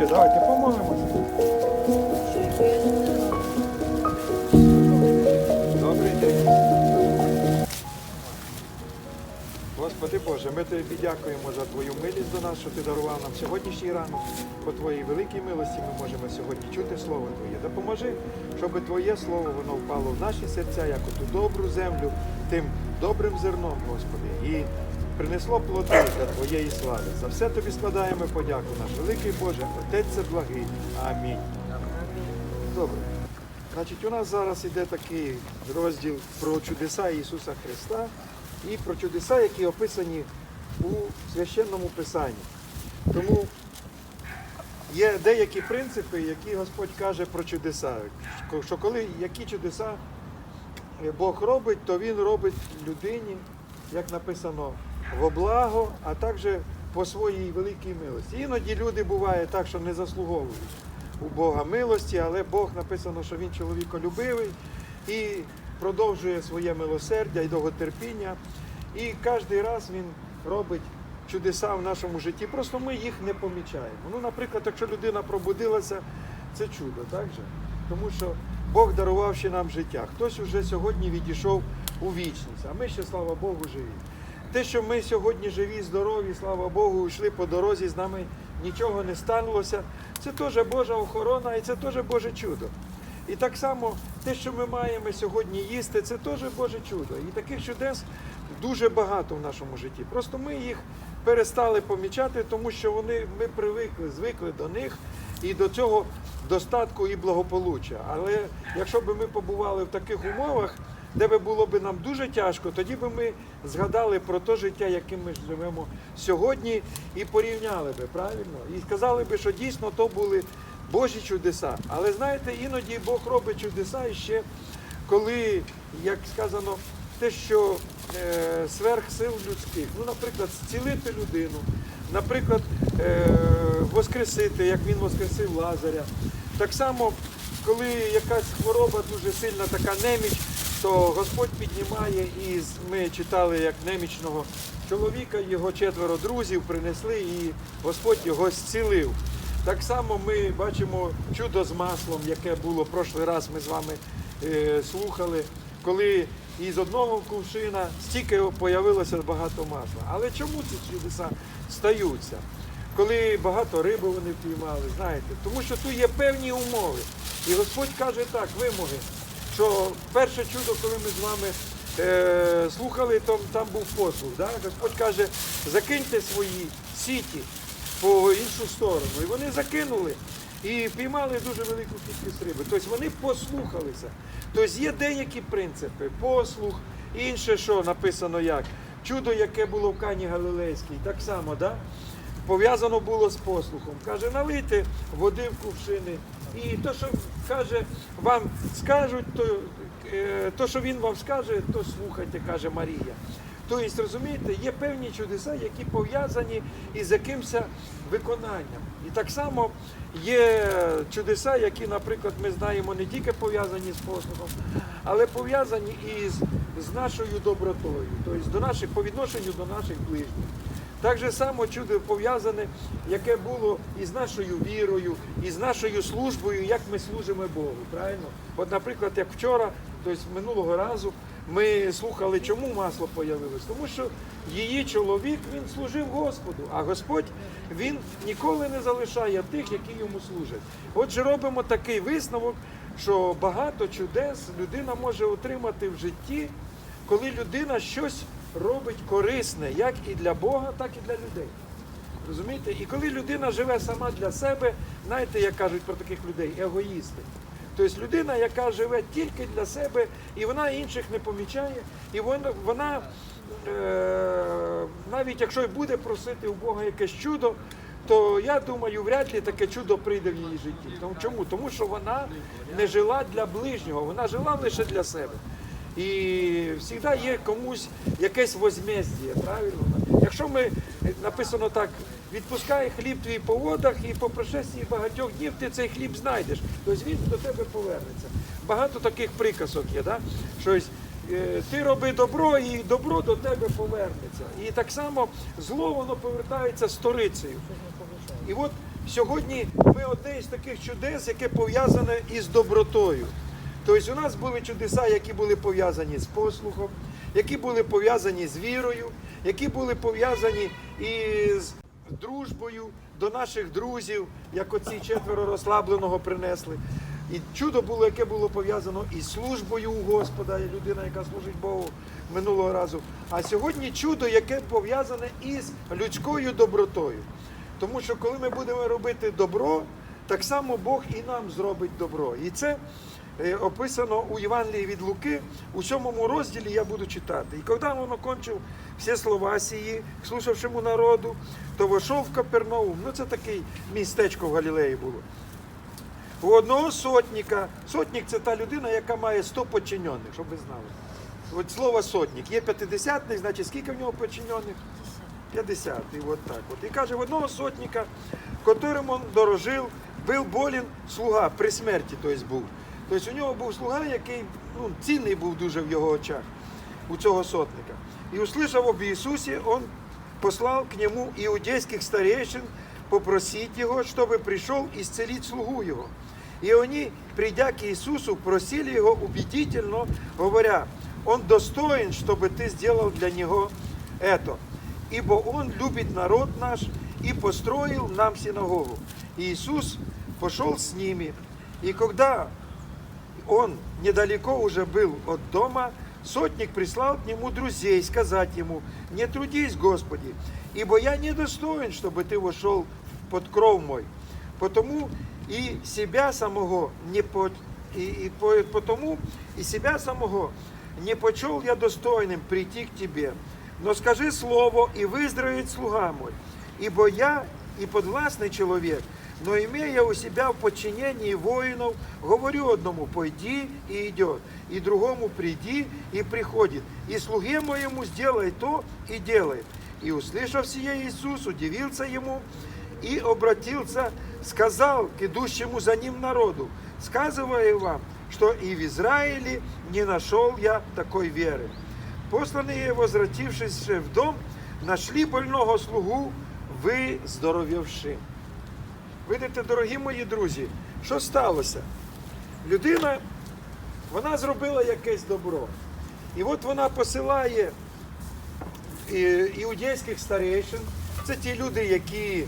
Ближче, давайте помолимося. Добрий день. Господи Боже, ми тобі дякуємо за Твою милість до нас, що ти дарував нам сьогоднішній ранок. По Твоїй великій милості ми можемо сьогодні чути Слово Твоє. Допоможи, щоб Твоє Слово воно впало в наші серця, як у ту добру землю, тим добрим зерном, Господи, і принесло плоди для Твоєї слави. За все тобі складаємо подяку, наш великий Боже, Отець це благий. Амінь. Добре. Значить, у нас зараз іде такий розділ про чудеса Ісуса Христа і про чудеса, які описані у священному Писанні. Тому є деякі принципи, які Господь каже про чудеса. Що коли які чудеса Бог робить, то Він робить людині, як написано, во благо, а також по своїй великій милості. Іноді люди буває так, що не заслуговують у Бога милості, але Бог написано, що Він чоловіколюбивий і продовжує своє милосердя і довготерпіння. І кожен раз Він робить чудеса в нашому житті. Просто ми їх не помічаємо. Ну, наприклад, якщо людина пробудилася, це чудо, так же? Тому що Бог дарував ще нам життя. Хтось уже сьогодні відійшов у вічність, а ми ще, слава Богу, живі. Те, що ми сьогодні живі, здорові, слава Богу, йшли по дорозі, з нами нічого не станулося, це теж Божа охорона і це теж Боже чудо. І так само те, що ми маємо сьогодні їсти, це теж Боже чудо. І таких чудес дуже багато в нашому житті. Просто ми їх перестали помічати, тому що вони ми привикли, звикли до них і до цього достатку і благополуччя. Але якщо б ми побували в таких умовах, де би було б нам дуже тяжко, тоді би ми згадали про те життя, яким ми живемо сьогодні, і порівняли би правильно, і сказали би, що дійсно то були Божі чудеса. Але знаєте, іноді Бог робить чудеса і ще коли, як сказано, те, що е, сверх сил людських, ну, наприклад, зцілити людину, наприклад, е, воскресити, як він воскресив Лазаря. Так само, коли якась хвороба дуже сильна, така неміч, то Господь піднімає і ми читали, як немічного чоловіка, його четверо друзів принесли, і Господь його зцілив. Так само ми бачимо чудо з маслом, яке було прошлий раз. Ми з вами е, слухали, коли із одного кувшина стільки появилося багато масла. Але чому ці чудеса стаються? Коли багато риби вони впіймали, знаєте, тому що тут є певні умови. І Господь каже так, вимоги, що перше чудо, коли ми з вами е, слухали, то там був послуг. Да? Господь каже, закиньте свої сіті по іншу сторону. І вони закинули і піймали дуже велику кількість риби. Тобто вони послухалися. Тобто є деякі принципи, послух, інше, що написано як. Чудо, яке було в Кані Галилейській, так само, да? пов'язано було з послухом. Каже, налийте води в кувшини. І то, що каже, вам скажуть, то, е, то, що він вам скаже, то слухайте, каже Марія. Тобто, розумієте, є певні чудеса, які пов'язані із якимось виконанням. І так само є чудеса, які, наприклад, ми знаємо не тільки пов'язані з послухом, але пов'язані із з нашою добротою, тобто до наших, по відношенню до наших ближніх. Так же само чудо пов'язане, яке було із нашою вірою, і з нашою службою, як ми служимо Богу. Правильно? От, наприклад, як вчора, тобто минулого разу, ми слухали, чому масло появилось. Тому що її чоловік він служив Господу, а Господь він ніколи не залишає тих, які йому служать. Отже, робимо такий висновок, що багато чудес людина може отримати в житті, коли людина щось робить корисне, як і для Бога, так і для людей. Розумієте? І коли людина живе сама для себе, знаєте, як кажуть про таких людей, егоїсти. Тобто людина, яка живе тільки для себе, і вона інших не помічає, і вона, вона е, навіть якщо й буде просити у Бога якесь чудо, то я думаю, вряд ли таке чудо прийде в її житті. Тому, чому? Тому що вона не жила для ближнього, вона жила лише для себе. І завжди є комусь якесь возмездя, правильно? Якщо ми написано так, відпускай хліб твій по водах, і по прошесті багатьох днів ти цей хліб знайдеш, тобто він до тебе повернеться. багато таких приказок є, да? щось. е, Ти роби добро, і добро до тебе повернеться. І так само зло воно повертається сторицею. І от сьогодні ми одне із таких чудес, яке пов'язане із добротою. Тобто у нас були чудеса, які були пов'язані з послухом, які були пов'язані з вірою, які були пов'язані із дружбою до наших друзів, як оці четверо розслабленого принесли. І чудо було, яке було пов'язано із службою у Господа, і людина, яка служить Богу минулого разу. А сьогодні чудо, яке пов'язане із людською добротою. Тому що коли ми будемо робити добро, так само Бог і нам зробить добро. І це описано у Євангелії від Луки, у сьомому розділі я буду читати. І коли він окончив всі слова сії, слушавшому народу, то вийшов в Капернаум. Ну це таке містечко в Галілеї було. У одного сотника, сотник це та людина, яка має 100 подчинених, щоб ви знали. От слово сотник. Є п'ятидесятник, значить скільки в нього подчинених? 50. І от так. От. І каже, в одного сотника, котрим он дорожив, був болін слуга при смерті, тобто був. Тобто у нього був слуга, який ну, цінний був дуже в його очах, у цього сотника. І услышав об Ісусі, он послав к нему иудейских старейшин попросить его, чтобы пришел исцелить слугу его. И они, придя к Иисусу, просили его убедительно, говоря, он достоин, чтобы ты сделал для него это, ибо он любит народ наш и построил нам синагогу. И Иисус пошел с ними, и когда он недалеко уже был от дома, сотник прислал к нему друзей сказать ему, не трудись, Господи, ибо я недостоин, чтобы ты вошел под кров мой. Потому и себя самого не по, и, и по- потому и себя самого не почел я достойным прийти к тебе. Но скажи слово, и выздоровеет слуга мой. Ибо я и подвластный человек, но имея у себя в подчинении воинов, говорю одному, пойди и идет, и другому приди и приходит, и слуге моему сделай то и делает. И услышав сие Иисус, удивился ему и обратился, сказал к идущему за ним народу, сказывая вам, что и в Израиле не нашел я такой веры. Посланные, возвратившись в дом, нашли больного слугу, виздоровівши. Видите, дорогі мої друзі, що сталося? Людина, вона зробила якесь добро. І от вона посилає е, іудейських старейшин. Це ті люди, які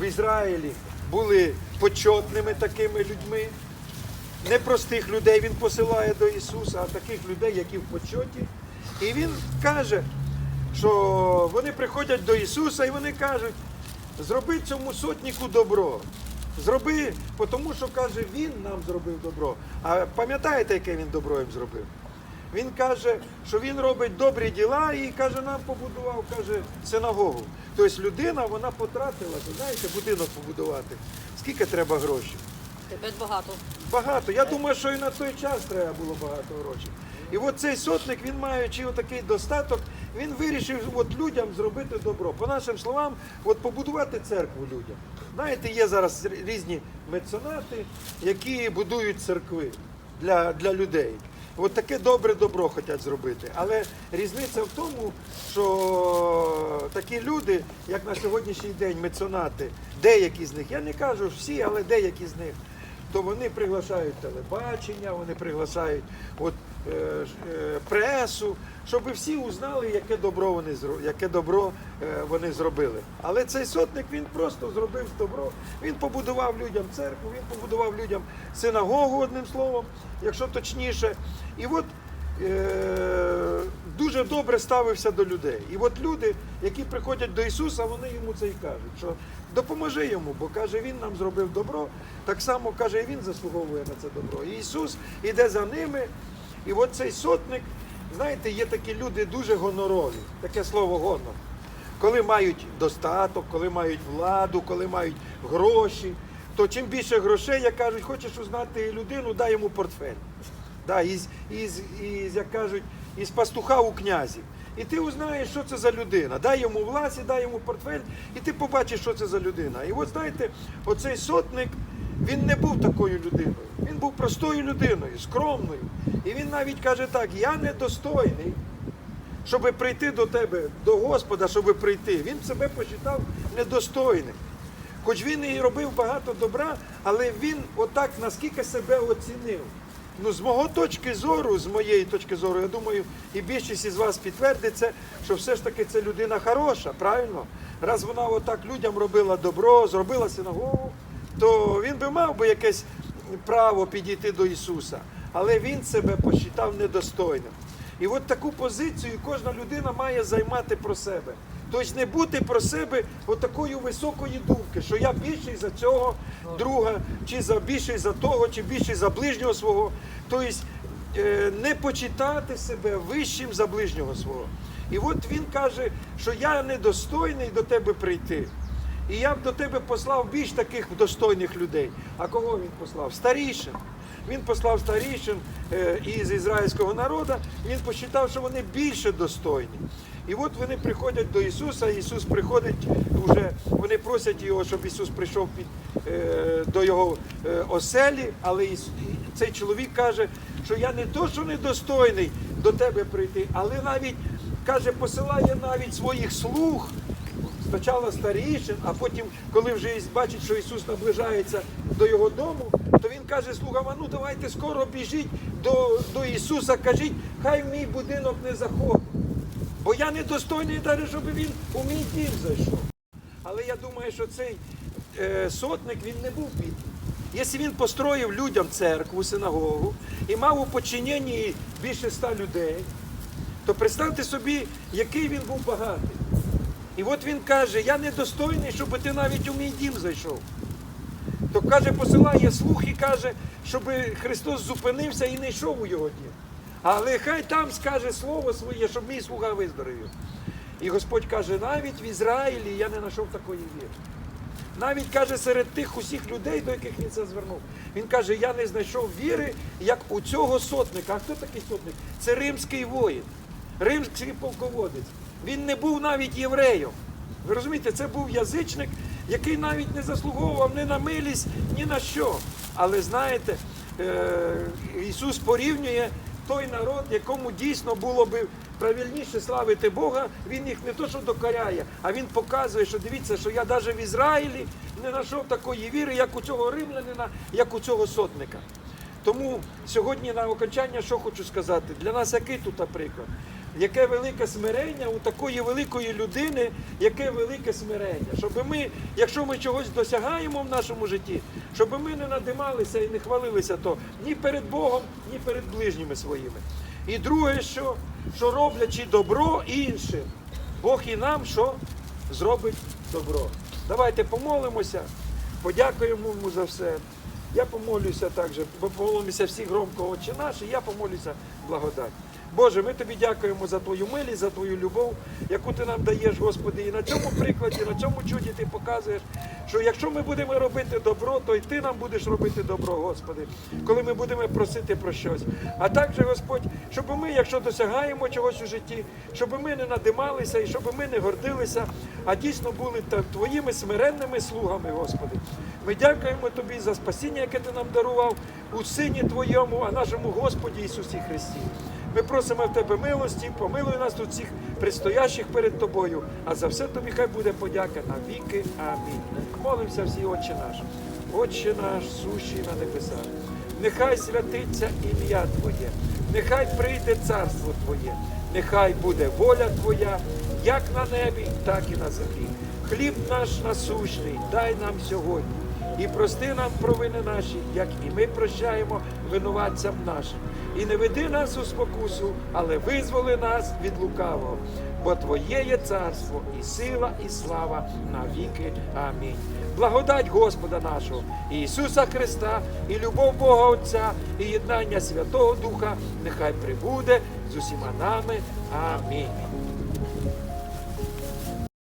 в Ізраїлі були почетними такими людьми. Не простих людей він посилає до Ісуса, а таких людей, які в почоті. І він каже, що вони приходять до Ісуса і вони кажуть, зроби цьому сотнику добро. Зроби, тому що каже, він нам зробив добро. А пам'ятаєте, яке він добро їм зробив? Він каже, що він робить добрі діла і каже, нам побудував, каже, синагогу. Тобто людина вона потратилася, знаєте, будинок побудувати. Скільки треба грошей? Опять багато. Багато. Я думаю, що і на той час треба було багато грошей. І от цей сотник, він маючи отакий достаток, він вирішив от людям зробити добро. По нашим словам, от побудувати церкву людям. Знаєте, є зараз різні меценати, які будують церкви для, для людей. От таке добре добро хочуть зробити. Але різниця в тому, що такі люди, як на сьогоднішній день меценати, деякі з них, я не кажу всі, але деякі з них, то вони приглашають телебачення, вони приглашають от, е, е, пресу, щоб всі узнали, яке добро вони яке добро е, вони зробили. Але цей сотник він просто зробив добро. Він побудував людям церкву, він побудував людям синагогу, одним словом, якщо точніше. І от е, дуже добре ставився до людей. І от люди, які приходять до Ісуса, вони йому це і кажуть, що допоможи йому, бо каже, він нам зробив добро. Так само каже, і він заслуговує на це добро. І Ісус іде за ними. І от цей сотник, знаєте, є такі люди дуже гонорові, таке слово гонор. Коли мають достаток, коли мають владу, коли мають гроші, то чим більше грошей, як кажуть, хочеш узнати людину, дай йому портфель. Да, із, із, із, як кажуть, із пастуха у князів. І ти узнаєш, що це за людина. Дай йому власть, дай йому портфель, і ти побачиш, що це за людина. І от знаєте, оцей сотник, Він не був такою людиною. Він був простою людиною, скромною. І він навіть каже так: я недостойний, щоб прийти до тебе, до Господа, щоб прийти. Він себе почитав недостойним. Хоч він і робив багато добра, але він отак наскільки себе оцінив. Ну, з мого точки зору, з моєї точки зору, я думаю, і більшість із вас підтвердить це, що все ж таки це людина хороша, правильно? Раз вона отак людям робила добро, зробила синагогу, то він би мав би якесь право підійти до Ісуса. Але він себе посчитав недостойним. І от таку позицію кожна людина має займати про себе. Тобто не бути про себе от високої думки, що я більший за цього друга, чи за більший за того, чи більший за ближнього свого. Тобто не почитати себе вищим за ближнього свого. І от він каже, що я недостойний до тебе прийти. І я б до тебе послав більш таких достойних людей. А кого він послав? Старішин. Він послав старішин е, із ізраїльського народу, він посчитав, що вони більше достойні. І от вони приходять до Ісуса, Ісус приходить вже, вони просять його, щоб Ісус прийшов під, е, до його е, оселі, але Іс- цей чоловік каже, що я не то, що недостойний до тебе прийти, але навіть каже, посилає навіть своїх слуг спочатку старішин, а потім, коли вже бачить, що Ісус наближається до його дому, то він каже слугам, а ну давайте скоро біжіть до, до Ісуса, кажіть, хай в мій будинок не заходить. Бо я недостойний навіть, щоб він у мій дім зайшов. Але я думаю, що цей е, сотник він не був бідний. Якщо він построїв людям церкву, синагогу і мав у подчиненні більше ста людей, то представте собі, який він був багатий. І от він каже, я недостойний, щоб ти навіть у мій дім зайшов. То каже, посилає слух і каже, щоб Христос зупинився і не йшов у його дім. Але хай там скаже слово своє, щоб мій слуга виздоровів. І Господь каже, навіть в Ізраїлі я не знайшов такої віри. Навіть каже, серед тих усіх людей, до яких він це звернув. Він каже, я не знайшов віри, як у цього сотника. А хто такий сотник? Це римський воїн, римський полководець. Він не був навіть євреєм. Ви розумієте, це був язичник, який навіть не заслуговував ні на милість, ні на що. Але знаєте, е, Ісус порівнює той народ, якому дійсно було би правильніше славити Бога, він їх не то, що докоряє, а він показує, що дивіться, що я навіть в Ізраїлі не знайшов такої віри, як у цього римлянина, як у цього сотника. Тому сьогодні на окончання що хочу сказати, для нас який тут приклад? Яке велике смирення у такої великої людини, яке велике смирення. Щоб ми, якщо ми чогось досягаємо в нашому житті, щоб ми не надималися і не хвалилися то ні перед Богом, ні перед ближніми своїми. І друге, що, що роблячи добро іншим, Бог і нам що зробить добро. Давайте помолимося, подякуємо йому за все. Я помолюся також, бо помолимося всі громко Отче наш, і я помолюся благодать. Боже, ми тобі дякуємо за твою милість, за твою любов, яку ти нам даєш, Господи. І на цьому прикладі, на цьому чуді ти показуєш, що якщо ми будемо робити добро, то й ти нам будеш робити добро, Господи, коли ми будемо просити про щось. А також, Господь, щоб ми, якщо досягаємо чогось у житті, щоб ми не надималися і щоб ми не гордилися, а дійсно були твоїми смиренними слугами, Господи. Ми дякуємо Тобі за спасіння, яке ти нам дарував у Сині Твоєму, а нашому Господі Ісусі Христі. Ми просимо в Тебе милості, помилуй нас тут всіх предстоящих перед Тобою, а за все Тобі хай буде подяка на віки. Амінь. Молимося всі, Отче наш. Отче наш, сущий на небесах. Нехай святиться ім'я Твоє, нехай прийде царство Твоє, нехай буде воля Твоя, як на небі, так і на землі. Хліб наш насущний, дай нам сьогодні. І прости нам провини наші, як і ми прощаємо винуватцям нашим. І не веди нас у спокусу, але визволи нас від лукавого. Бо Твоє є царство, і сила, і слава на віки. Амінь. Благодать Господа нашого, Ісуса Христа, і любов Бога Отця, і єднання Святого Духа нехай прибуде з усіма нами. Амінь.